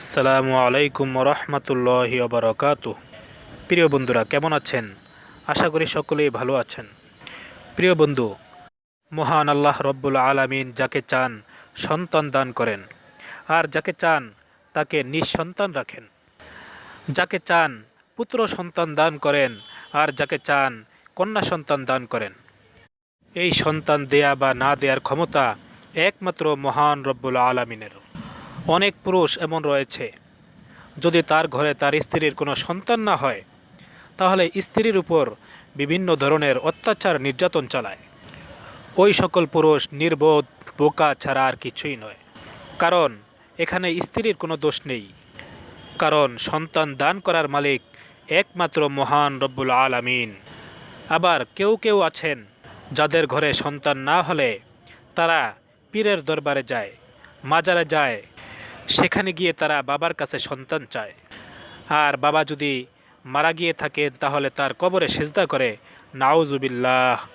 আসসালামু আলাইকুম রহমতুল্লাহ বারকাত প্রিয় বন্ধুরা, কেমন আছেন? আশা করি সকলেই ভালো আছেন। প্রিয় বন্ধু, মহান আল্লাহ রব্বুল আলামিন যাকে চান সন্তান দান করেন, আর যাকে চান তাকে নিঃসন্তান রাখেন। যাকে চান পুত্র সন্তান দান করেন, আর যাকে চান কন্যা সন্তান দান করেন। এই সন্তান দেয়া বা না দেয়ার ক্ষমতা একমাত্র মহান রব্বুল আলমিনের। অনেক পুরুষ এমন রয়েছে। যদি তার ঘরে তার স্ত্রীর কোনো সন্তান না হয়, তাহলে স্ত্রীর উপর বিভিন্ন ধরনের অত্যাচার নির্যাতন চালায়। ওই সকল পুরুষ নির্বোধ, বোকা ছাড়া আর কিছুই নয়। কারণ এখানে স্ত্রীর কোনো দোষ নেই। কারণ সন্তান দান করার মালিক একমাত্র মহান রব্বুল আলামিন। আবার কেউ কেউ আছেন যাদের ঘরে সন্তান না হলে তারা পীরের দরবারে যায়, মাজারে যায় সেখানে গিয়ে তারা বাবার কাছে সন্তান চায়। আর বাবা যদি মারা গিয়ে থাকেন তাহলে তার কবরে সেজদা করে, নাউজুবিল্লাহ।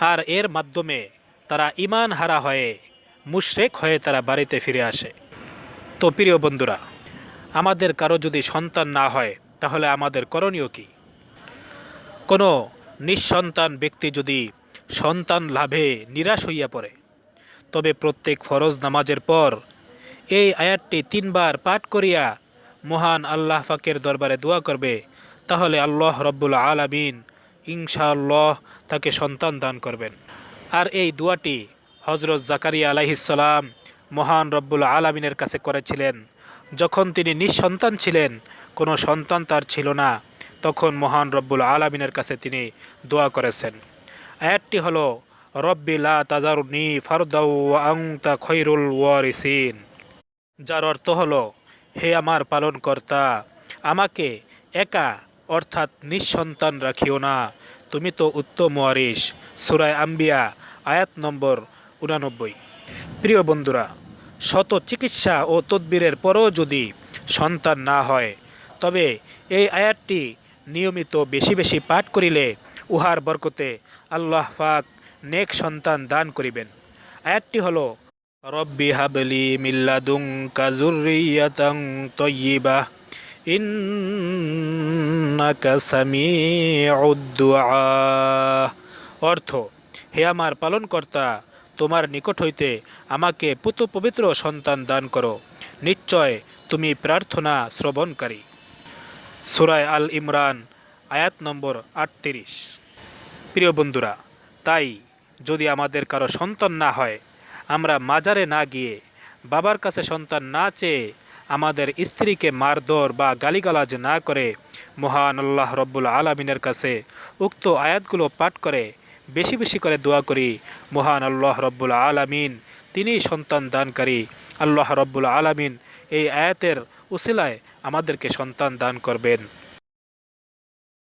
আর এর মাধ্যমে তারা ইমান হারা হয়ে, মুশরেক হয়ে তারা বাড়িতে ফিরে আসে। তো প্রিয় বন্ধুরা, আমাদের কারও যদি সন্তান না হয়, তাহলে আমাদের করণীয় কী? কোনো নিঃসন্তান ব্যক্তি যদি সন্তান লাভে নিরাশ হইয়া পড়ে, তবে প্রত্যেক ফরজ নামাজের পর এই আয়াতটি তিনবার পাঠ করিয়া মহান আল্লাহ ফাকের দরবারে দোয়া করবে। তাহলে আল্লাহ রব্বুল আলামিন ইনশাআল্লাহ তাকে সন্তান দান করবেন। আর এই দোয়াটি হজরত জাকারিয়া আলাইহিসাল্লাম মহান রব্বুল আলামিনের কাছে করেছিলেন। যখন তিনি নিঃসন্তান ছিলেন, কোনো সন্তান তার ছিল না, তখন মহান রব্বুল আলামিনের কাছে তিনি দোয়া করেছেন। আয়াতটি হলো, রব্বি লা তাজারুনি ফারদাউ আংতা খৈরুল ওয়ারিসিন। যার অর্থ হল, হে আমার পালনকর্তা, আমাকে একা অর্থাৎ নিঃসন্তান রাখিও না। তুমি তো উত্তম ওয়ারিস সুরায় আম্বিয়া, আয়াত নম্বর উনানব্বই। প্রিয় বন্ধুরা, শত চিকিৎসা ও তদবিরের পরও যদি সন্তান না হয়, তবে এই আয়াতটি নিয়মিত বেশি বেশি পাঠ করিলে উহার বরকতে আল্লাহ পাক নেক সন্তান দান করিবেন। আয়াতটি হলো রব্বি হাবলি মিল্লাদুং কাজুরিয়াতাং তয়্যিবা ইন্নাকা সামিউদ অর্থ, হে আমার পালনকর্তা, তোমার নিকট হইতে আমাকে পুত পবিত্র সন্তান দান করো। নিশ্চয় তুমি প্রার্থনা শ্রবণকারী। সুরায় আল ইমরান, আয়াত নম্বর আটত্রিশ। প্রিয় বন্ধুরা, তাই যদি আমাদের কারও সন্তান না হয় আমরা মাজারে না গিয়ে বাবার কাছে সন্তান না চেয়ে আমাদের স্ত্রীকে মারধর বা গালিগালাজ না করে মহান আল্লাহ রব্বুল আলমিনের কাছে উক্ত আয়াতগুলো পাঠ করে বেশি বেশি করে দোয়া করি, মহান আল্লাহ রব্বুল আলমিন, তিনি সন্তান দানকারী। আল্লাহ রব্বুল আলমিন এই আয়াতের উসিলায় আমাদেরকে সন্তান দান করবেন।